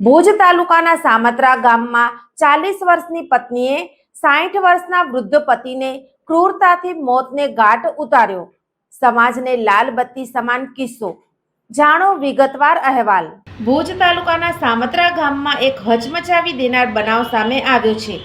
ભુજ તાલુકાના સામત્રા ગામમાં ચાલીસ વર્ષની પત્નીએ સાઠ વર્ષના વૃદ્ધ પતિને ક્રૂરતાથી મોતને ગાંઠ ઉતાર્યો. સમાજને લાલ બત્તી સમાન કિસ્સો. જાણો વિગતવાર અહેવાલ. ભુજ તાલુકાના સામત્રા ગામમાં એક હચમચાવી દેનાર બનાવ સામે આવ્યો છે.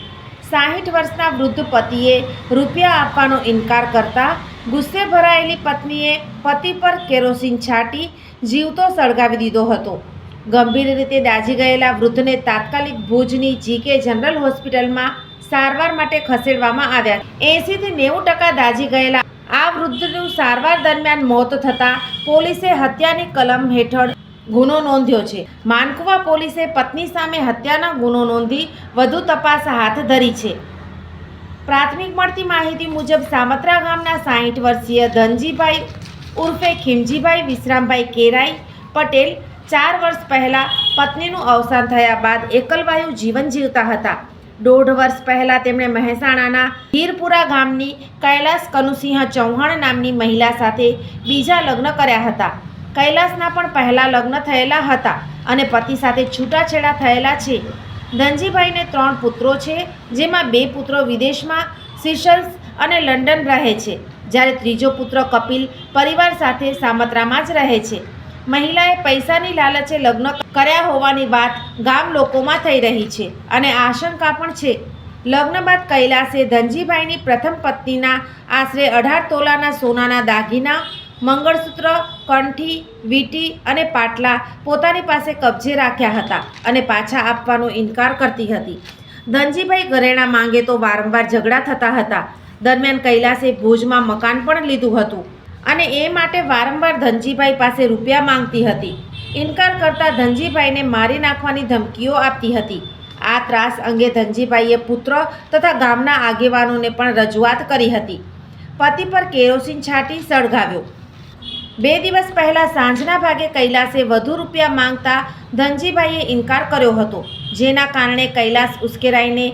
સાહીઠ વર્ષના વૃદ્ધ પતિએ રૂપિયા આપવાનો ઇનકાર કરતા ગુસ્સે ભરાયેલી પત્નીએ પતિ પર કેરોસીન છાંટી જીવતો સળગાવી દીધો હતો. ગંભીર રીતે દાઝી ગયેલા વૃદ્ધને તાત્કાલિક ભુજની જીકે જનરલ હોસ્પિટલમાં સારવાર માટે ખસેડવામાં આવ્યા. એંસીથી નેવું ટકા દાઝી ગયેલા આ વૃદ્ધનું સારવાર દરમિયાન મોત થતાં પોલીસે હત્યાની કલમ હેઠળ ગુનો નોંધ્યો છે. માનકુવા પોલીસે પત્ની સામે હત્યાના ગુનો નોંધી વધુ તપાસ હાથ ધરી છે. પ્રાથમિક મળતી માહિતી મુજબ સામત્રા ગામના સાહીઠ વર્ષીય ધનજીભાઈ ઉર્ફે ખીમજીભાઈ વિશ્રામભાઈ કેરાઈ પટેલ ચાર વર્ષ પહેલાં પત્નીનું અવસાન થયા બાદ એકલવાયુ જીવન જીવતા હતા. દોઢ વર્ષ પહેલાં તેમણે મહેસાણાના હીરપુરા ગામની કૈલાસ કનુસિંહ ચૌહાણ નામની મહિલા સાથે બીજા લગ્ન કર્યા હતા. કૈલાસના પણ પહેલાં લગ્ન થયેલા હતા અને પતિ સાથે છૂટાછેડા થયેલા છે. ધનજીભાઈને ત્રણ પુત્રો છે, જેમાં બે પુત્રો વિદેશમાં, સિશલ્સ અને લંડન રહે છે, જ્યારે ત્રીજો પુત્ર કપિલ પરિવાર સાથે સામત્રામાં જ રહે છે. મહિલાએ પૈસાની લાલચે લગ્ન કર્યા હોવાની વાત ગામ લોકોમાં થઈ રહી છે અને આશંકા પણ છે. લગ્ન બાદ કૈલાસે ધનજીભાઈની પ્રથમ પત્નીના આશરે અઢાર તોલાના સોનાના દાગીના, મંગળસૂત્ર, કંઠી, વીંટી અને પાટલા પોતાની પાસે કબજે રાખ્યા હતા અને પાછા આપવાનો ઇનકાર કરતી હતી. ધનજીભાઈ ઘરેણા માંગે તો વારંવાર ઝઘડા થતા હતા. દરમિયાન કૈલાસે ભુજમાં મકાન પણ લીધું હતું. અને એ માટે વારંવાર ધનજીભાઈ પાસે રૂપિયા માંગતી હતી. ઇનકાર કરતાં ધનજીભાઈને મારી નાખવાની ધમકીઓ આપતી હતી. આ ત્રાસ અંગે ધનજીભાઈએ પુત્ર તથા ગામના આગેવાનોને પણ રજૂઆત કરી હતી. પતિ પર કેરોસીન છાંટી સળગાવ્યો. બે દિવસ પહેલાં સાંજના ભાગે કૈલાસે વધુ રૂપિયા માંગતા ધનજીભાઈએ ઇનકાર કર્યો હતો. જેના કારણે કૈલાસ ઉશ્કેરાઈને,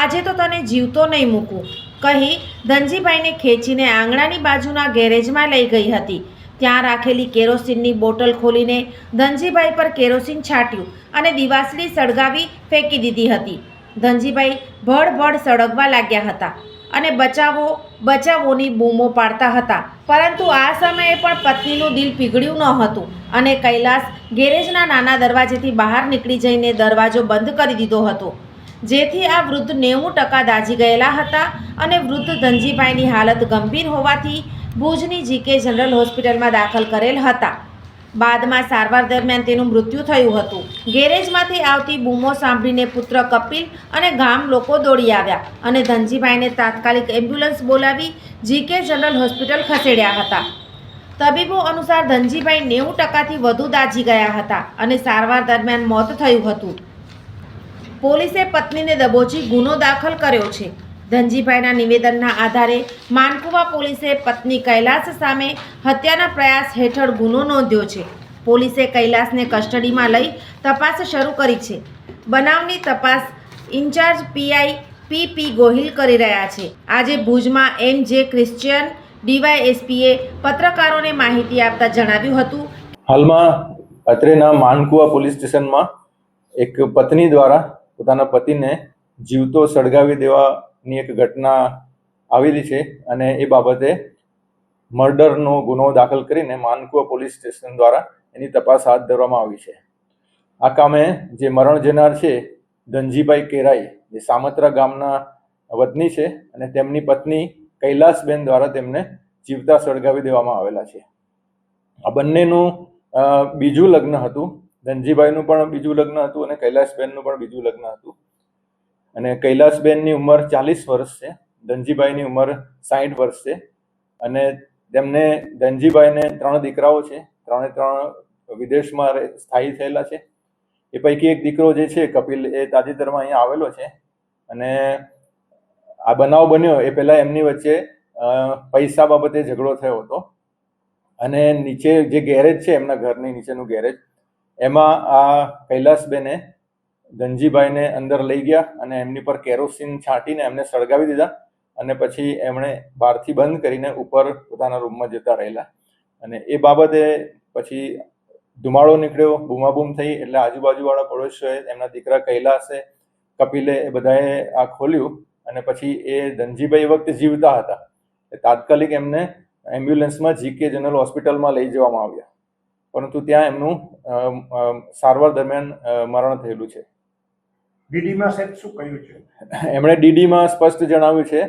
આજે તો તને જીવતો નહીં મૂકું. કહી ધનજીભાઈને ખેંચીને આંગણાની બાજુના ગેરેજમાં લઈ ગઈ હતી. ત્યાં રાખેલી કેરોસીનની બોટલ ખોલીને ધનજીભાઈ પર કેરોસીન છાંટ્યું અને દિવાસળી સળગાવી ફેંકી દીધી હતી. ધનજીભાઈ ભડ ભડ સળગવા લાગ્યા હતા અને બચાવો, બચાવોની બૂમો પાડતા હતા. પરંતુ આ સમયે પણ પત્નીનું દિલ પીગળ્યું ન હતું અને કૈલાસ ગેરેજના નાના દરવાજેથી બહાર નીકળી જઈને દરવાજો બંધ કરી દીધો હતો. જેથી આ વૃદ્ધ નેવું ટકા દાઝી ગયેલા હતા અને વૃદ્ધ ધનજીભાઈની હાલત ગંભીર હોવાથી ભુજની જીકે જનરલ હોસ્પિટલમાં દાખલ કરેલ હતા. બાદમાં સારવાર દરમિયાન તેનું મૃત્યુ થયું હતું. ગેરેજમાંથી આવતી બૂમો સાંભળીને પુત્ર કપિલ અને ગામ લોકો દોડી આવ્યા અને ધનજીભાઈને તાત્કાલિક એમ્બ્યુલન્સ બોલાવી જીકે જનરલ હોસ્પિટલ ખસેડ્યા હતા. તબીબો અનુસાર ધનજીભાઈ નેવું ટકાથી વધુ દાઝી ગયા હતા અને સારવાર દરમિયાન મોત થયું હતું. પોલીસે પત્નીને દબોચી ગુનો દાખલ કર્યો છે. ધનજીભાઈના નિવેદનના આધારે માનકુવા પોલીસે પત્ની કૈલાસ સામે હત્યાના પ્રયાસ હેઠળ ગુનો નોંધ્યો છે. પોલીસે કૈલાસને કસ્ટડીમાં લઈ તપાસ શરૂ કરી છે. બનાવની તપાસ incharge PI P P Gohil કરી રહ્યા છે. આજે ભુજમાં એમ જે ક્રિશ્ચિયન ડીવાયએસપીએ પત્રકારોને માહિતી આપતા જણાવ્યું હતું હાલમાં અત્રેના માનકુવા પોલીસ સ્ટેશનમાં એક પત્ની દ્વારા પોતાના પતિને જીવતો સળગાવી દેવાની એક ઘટના આવેલી છે અને એ બાબતે મર્ડરનો ગુનો દાખલ કરીને માનકુવા પોલીસ સ્ટેશન દ્વારા એની તપાસ હાથ ધરવામાં આવી છે. આ કામે જે મરણ જનાર છે, ધનજીભાઈ કેરાઈ, જે સામત્રા ગામના વતની છે અને તેમની પત્ની કૈલાસબેન દ્વારા તેમને જીવતા સળગાવી દેવામાં આવેલા છે. આ બંનેનું બીજું લગ્ન હતું. ધનજીભાઈનું પણ બીજું લગ્ન હતું અને કૈલાસબેનનું પણ બીજું લગ્ન હતું. અને કૈલાસબેનની ઉંમર ચાલીસ વર્ષ છે ધનજીભાઈની ઉંમર સાહીઠ વર્ષ છે અને તેમને ધનજીભાઈને ત્રણ દીકરાઓ છે, ત્રણે ત્રણ વિદેશમાં સ્થાયી થયેલા છે. એ પૈકી એક દીકરો જે છે, કપિલ, એ તાજેતરમાં અહીંયા આવેલો છે અને આ બનાવ બન્યો, એ પહેલાં એમની વચ્ચે પૈસા બાબતે ઝઘડો થયો હતો. અને નીચે જે ગેરેજ છે, એમના ઘરની નીચેનું ગેરેજ એમાં આ કૈલાસબેને ગંજીભાઈને અંદર લઈ ગયા અને એમની પર કેરોસીન છાંટીને એમને સળગાવી દીધા અને પછી એમણે બહારથી બંધ કરીને ઉપર પોતાના રૂમમાં જતા રહેલા. અને એ બાબતે પછી ધુમાડો નીકળ્યો, બૂમાબૂમ થઈ, એટલે આજુબાજુવાળા પડોશીઓએ એમના દીકરા કૈલાસે, કપિલે એ બધાએ આ ખોલ્યું અને પછી એ ધનજીભાઈ વખતે જીવતા હતા. તાત્કાલિક એમને એમ્બ્યુલન્સમાં જીકે જનરલ હોસ્પિટલમાં લઈ જવામાં આવ્યા. પરંતુ ત્યાં એમનું સારવાર દરમિયાન મરણ થયેલું છે. ડીડીમાં સાહેબ શું કહ્યું છે? એમણે ડીડીમાં સ્પષ્ટ જણાવ્યું છે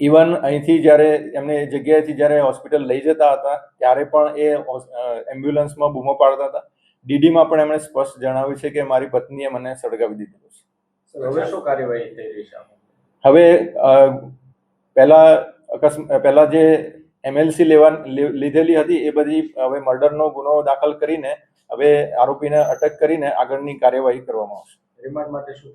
ઇવન અહીંથી જ્યારે એમને એ જગ્યાએથી જ્યારે હોસ્પિટલ લઈ જતા હતા ત્યારે પણ એ એમ્બ્યુલન્સમાં બૂમો પાડતા હતા. ડીડીમાં પણ એમણે સ્પષ્ટ જણાવ્યું છે કે મારી પત્નીએ મને સળગાવી દીધેલું છે. હવે શું કાર્યવાહી થઈ રહી છે? હવે પહેલા અકસ્મ પહેલા જે એમએલસી લેવા લે- લીધેલી હતી એ બધી હવે મર્ડરનો ગુનો દાખલ કરીને હવે આરોપીને અટક કરીને આગળની કાર્યવાહી કરવામાં આવશે. રિમાન્ડ માટે શું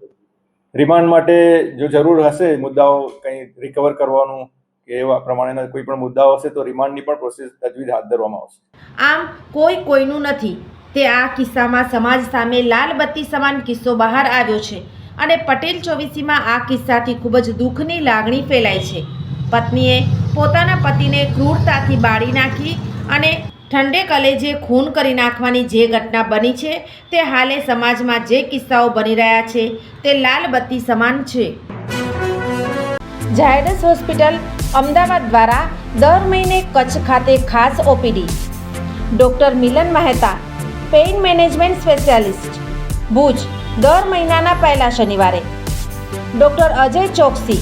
રિમાન્ડ માટે જો જરૂર હશે મુદ્દાઓ કંઈ રિકવર કરવાનું કે એવા પ્રમાણેના કોઈ પણ મુદ્દાઓ હશે તો રિમાન્ડની પણ પ્રોસેસ તજવીજ હાથ ધરવામાં આવશે. આમ કોઈ કોઈનું નથી. તે આ કિસ્સામાં સમાજ સામે લાલ બત્તી સમાન કિસ્સો બહાર આવ્યો છે અને પટેલ ચોવીસીમાં આ કિસ્સાથી ખૂબ જ દુઃખની લાગણી ફેલાય છે. પત્નીએ પોતાના પતિને ક્રૂરતાથી બાળી નાખી અને ઠંડે કલેજે ખૂન કરી નાખવાની જે ઘટના બની છે, તે હાલે સમાજમાં જે કિસ્સાઓ બની રહ્યા છે, તે લાલ બત્તી સમાન છે. ઝાયડસ હોસ્પિટલ અમદાવાદ દ્વારા દર મહિને કચ્છ ખાતે ખાસ OPD. Doctor Milan Mehta, pain management specialist. Bhuj, દર મહિનાના પહેલા શનિવારે. ડૉક્ટર અજય ચોકસી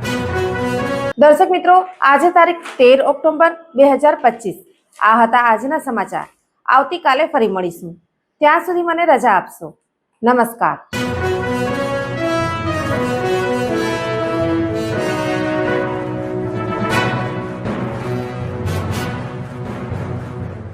દર્શક મિત્રો, આજે તારીખ તેર ઓક્ટોબર બે હજાર પચીસ. આ હતા આજના સમાચાર. આવતીકાલે ફરી મળીશું. ત્યાં સુધી મને રજા આપશો. નમસ્કાર.